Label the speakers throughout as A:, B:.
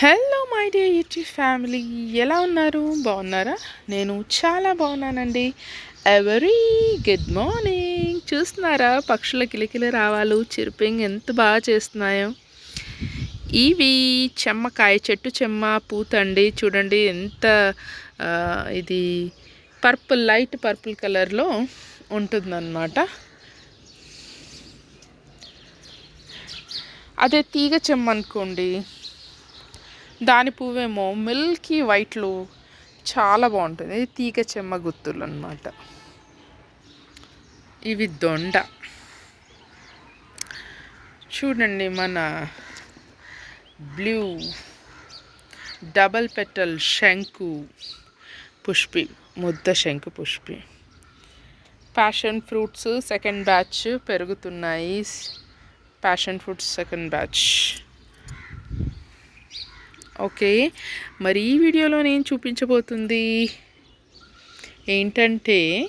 A: Hello my dear YouTube family ఎలా ఉన్నారు? బాగున్నారా? నేను చాలా బాగున్నానండి. ఎవరీ గుడ్ మార్నింగ్ చూస్తున్నారా? పక్షుల కిలకిల రావాలు చిరుపింగ్ ఎంత బాగా చేస్తున్నాయో. ఇవి చెమ్మకాయ చెట్టు చెమ్మ పూత అండి చూడండి ఎంత ఇది పర్పుల్ లైట్ పర్పుల్ కలర్లో ఉంటుందన్నమాట. అదే తీగ చెమ్మ అనుకోండి. దాని పువ్వేమో మిల్కీ వైట్లు. చాలా బాగుంటుంది. ఇది తీగ చెమ్మ గుత్తులు అనమాట ఇవి దొండ. చూడండి మన బ్లూ డబల్ పెటల్ శంకు పుష్పి ముద్ద శంకు పుష్పి. ప్యాషన్ ఫ్రూట్స్ సెకండ్ బ్యాచ్ పెరుగుతున్నాయి. Passion fruits second batch okay. మరి ఈ వీడియోలో నేను చూపించబోతుంది ఏంటంటే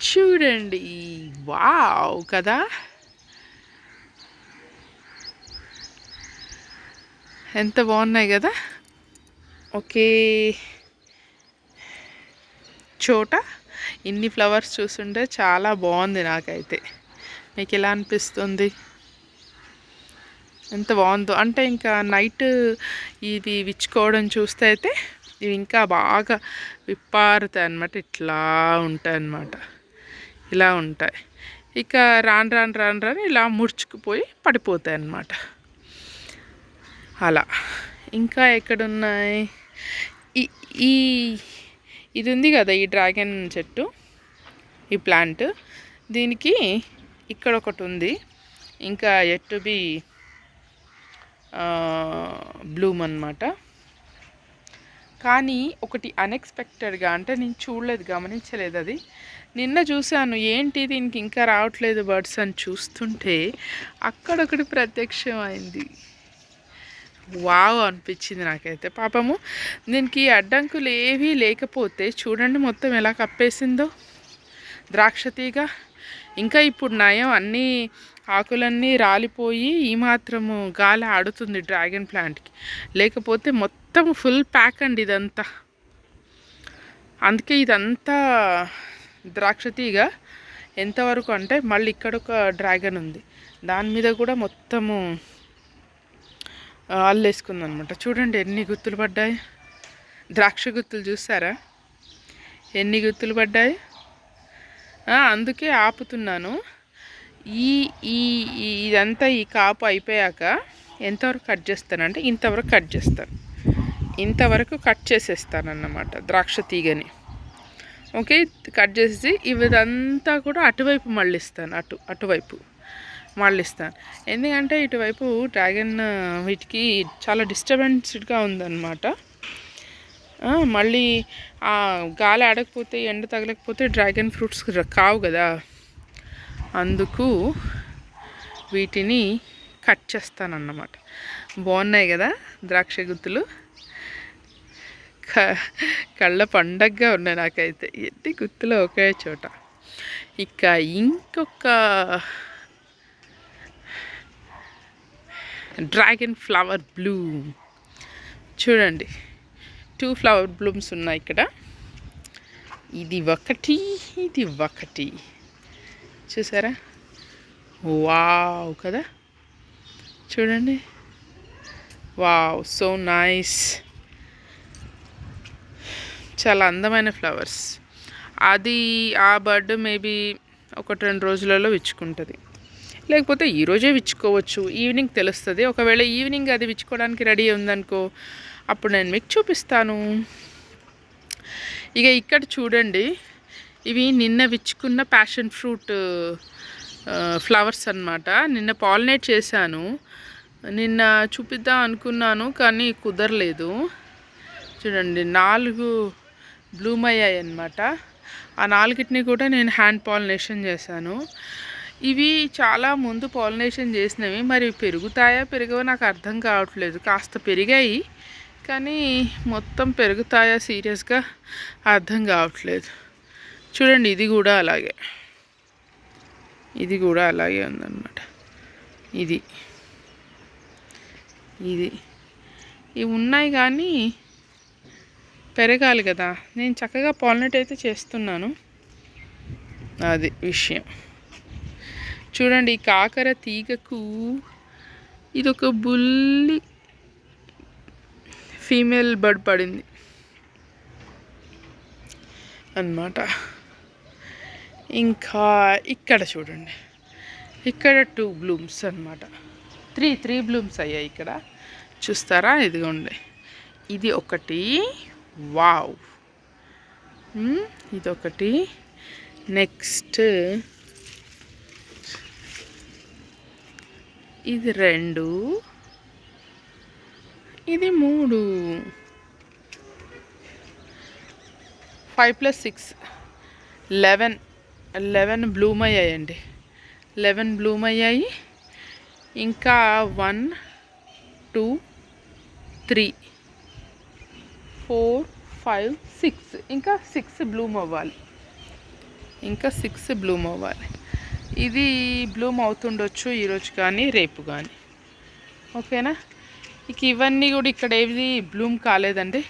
A: చూడండి. వావ్ కదా. ఎంత బాగున్నాయి కదా. ఓకే. చోట ఇన్ని ఫ్లవర్స్ చూస్తుంటే చాలా బాగుంది నాకైతే. మీకు ఎలా అనిపిస్తుంది? ఎంత బాగుందో. అంటే ఇంకా నైట్ ఇది విచ్చుకోవడం చూస్తే అయితే ఇవి ఇంకా బాగా విప్పారుతాయి అన్నమాట. ఇట్లా ఉంటాయి అన్నమాట. ఇలా ఉంటాయి. ఇక రాను రాను రాను రాను ఇలా ముడుచుకుపోయి పడిపోతాయి అన్నమాట. అలా. ఇంకా ఎక్కడున్నాయి? ఈ ఈ ఇది ఉంది కదా ఈ డ్రాగన్ చెట్టు ఈ ప్లాంట్. దీనికి ఇక్కడ ఒకటి ఉంది. ఇంకా ఎట్ బి బ్లూమ్ అనమాట కానీ ఒకటి అన్ఎక్స్పెక్టెడ్గా అంటే నేను చూడలేదు గమనించలేదు అది. నిన్న చూశాను ఏంటి దీనికి ఇంకా రావట్లేదు బర్డ్స్ అని చూస్తుంటే అక్కడొకటి ప్రత్యక్షం అయింది వావ్ అనిపించింది నాకైతే. పాపము దీనికి అడ్డంకులు ఏవీ లేకపోతే చూడండి మొత్తం ఎలా కప్పేసిందో. ద్రాక్ష తీగ ఇంకా ఇప్పుడు నయం అన్నీ ఆకులన్నీ రాలిపోయి ఈ మాత్రము గాలి ఆడుతుంది డ్రాగన్ ప్లాంట్కి. లేకపోతే మొత్తం ఫుల్ ప్యాక్ అండి ఇదంతా. అందుకే ఇదంతా ద్రాక్ష తీగ. ఎంతవరకు అంటే మళ్ళీ ఇక్కడ ఒక డ్రాగన్ ఉంది. దాని మీద కూడా మొత్తము అల్లేసుకుంది అనమాట చూడండి ఎన్ని గుత్తులు పడ్డాయి. ద్రాక్ష గుత్తులు చూసారా? ఎన్ని గుత్తులు పడ్డాయి? అందుకే ఆపుతున్నాను. ఈ ఈ ఈ- ఇదంతా ఈ కాపు అయిపోయాక ఎంతవరకు కట్ చేస్తానంటే ఇంతవరకు కట్ చేస్తాను. ఇంతవరకు కట్ చేసేస్తాను అన్నమాట ద్రాక్ష తీగని. ఓకే కట్ చేసి ఇదంతా కూడా అటువైపు మళ్ళిస్తాను అటు అటువైపు మళ్ళిస్తాను. ఎందుకంటే ఇటువైపు డ్రాగన్ వీటికి చాలా డిస్టర్బెన్స్డ్గా ఉందన్నమాట. మళ్ళీ గాలి ఆడకపోతే ఎండ తగలకపోతే డ్రాగన్ ఫ్రూట్స్ కావు కదా. అందుకు వీటిని కట్ చేస్తానన్నమాట. బాగున్నాయి కదా ద్రాక్ష గుత్తులు? క కళ్ళ పండగగా ఉన్నాయి నాకైతే. ఎన్ని గుత్తులు ఒకే చోట. ఇక ఇంకొక డ్రాగన్ ఫ్లవర్ బ్లూమ్. చూడండి. టూ ఫ్లవర్ బ్లూమ్స్ ఉన్నాయి ఇక్కడ. ఇది ఒకటి ఇది ఒకటి. చూసారా? వావ్ కదా? చూడండి. Wow so nice. చాలా అందమైన ఫ్లవర్స్. అది ఆ బర్డ్ మేబీ ఒకటి రెండు రోజులలో విచ్చుకుంటుంది. లేకపోతే ఈరోజే విచ్చుకోవచ్చు. ఈవినింగ్ తెలుస్తుంది. ఒకవేళ ఈవినింగ్ అది విచ్చుకోవడానికి రెడీ ఉందనుకో అప్పుడు నేను మీకు చూపిస్తాను. ఇక ఇక్కడ చూడండి. ఇవి నిన్న విచ్చుకున్న ప్యాషన్ ఫ్రూట్ ఫ్లవర్స్ అన్నమాట. నిన్న పాలినేట్ చేశాను. నిన్న చూపిద్దాం అనుకున్నాను కానీ కుదరలేదు. చూడండి నాలుగు బ్లూమ్ అయ్యాయి అన్నమాట. ఆ నాలుగిటిని కూడా నేను హ్యాండ్ పాలినేషన్ చేశాను. ఇవి చాలా ముందు పాలినేషన్ చేసినవి మరి పెరుగుతాయా పెరగవో నాకు అర్థం కావట్లేదు. కాస్త పెరిగాయి కానీ మొత్తం పెరుగుతాయా సీరియస్గా అర్థం కావట్లేదు. చూడండి ఇది కూడా అలాగే. ఇది కూడా అలాగే ఉందన్నమాట. ఇది. ఇది. ఇవి ఉన్నాయి కానీ పెరగాలి కదా. నేను చక్కగా పాలినేట్ అయితే చేస్తున్నాను. అది విషయం. చూడండి ఈ కాకర తీగకు ఇది ఒక బుల్లి ఫీమేల్ బర్డ్ పడింది. అన్నమాట. ఇంకా ఇక్కడ చూడండి. ఇక్కడ టూ బ్లూమ్స్ అన్నమాట. త్రీ త్రీ బ్లూమ్స్ అయ్యాయి ఇక్కడ. చూస్తారా? ఇదిగోండి. ఇది ఒకటి. Wow hmm? ఇది ఇదొకటి నెక్స్ట్ ఇది రెండు. ఇది మూడు. Five plus six eleven eleven bloom అయ్యాయండి లెవెన్ బ్లూమ్ అయ్యాయి ఇంకా one two three four five six. ఇంకా సిక్స్ బ్లూమ్ అవ్వాలి ఇంకా సిక్స్ బ్లూమ్ అవ్వాలి ఇది బ్లూమ్ అవుతుండొచ్చు ఈరోజు కానీ రేపు కానీ. ఓకేనా? ఇక ఇవన్నీ కూడా ఇక్కడ ఏది బ్లూమ్ కాలేదండి.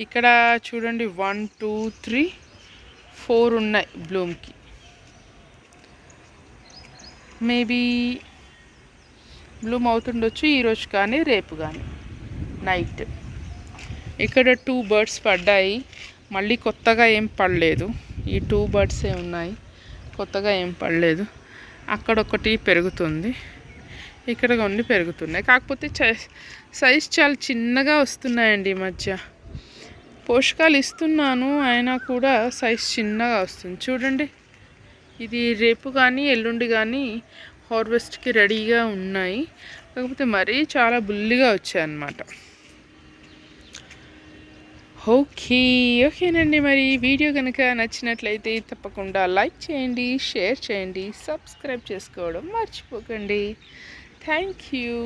A: ఇక్కడ చూడండి వన్ టూ త్రీ ఫోర్ ఉన్నాయి బ్లూమ్కి. మేబీ బ్లూమ్ అవుతుండొచ్చు ఈరోజు కానీ రేపు కానీ. నైట్. ఇక్కడ టూ బర్డ్స్ పడ్డాయి. మళ్ళీ కొత్తగా ఏం పడలేదు. ఈ టూ బర్డ్సే ఉన్నాయి. కొత్తగా ఏం పడలేదు. అక్కడ ఒకటి పెరుగుతుంది. ఇక్కడ కొన్ని పెరుగుతున్నాయి. కాకపోతే సైజ్ చాలా చిన్నగా వస్తున్నాయండి ఈ మధ్య. పోషకాలు ఇస్తున్నాను అయినా కూడా సైజ్ చిన్నగా వస్తుంది. చూడండి. ఇది రేపు కానీ ఎల్లుండి కానీ హార్వెస్ట్కి రెడీగా ఉన్నాయి. కాకపోతే మరీ చాలా బుల్లిగా వచ్చాయి అన్నమాట ఓకే ఓకేనండి మరి. వీడియో కనుక నచ్చినట్లయితే తప్పకుండా లైక్ చేయండి షేర్ చేయండి సబ్స్క్రైబ్ చేసుకోవడం మర్చిపోకండి. Thank you.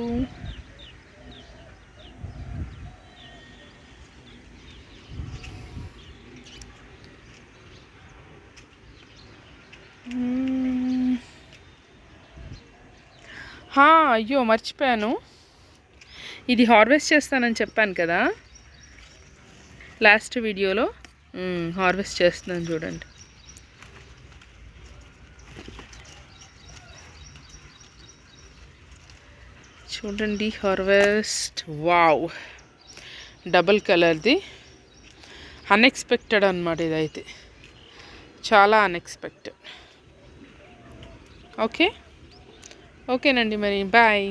A: అయ్యో మర్చిపోయాను. ఇది హార్వెస్ట్ చేస్తానని చెప్పాను కదా. లాస్ట్ వీడియోలో. హార్వెస్ట్ చేస్తున్నాను చూడండి. చూడండి హార్వెస్ట్. వావ్. డబుల్ కలర్ది. అన్ఎక్స్పెక్టెడ్ అనమాట ఇదైతే. చాలా అన్ఎక్స్పెక్టెడ్ ఓకే? ఓకేనండి మరి. బాయ్.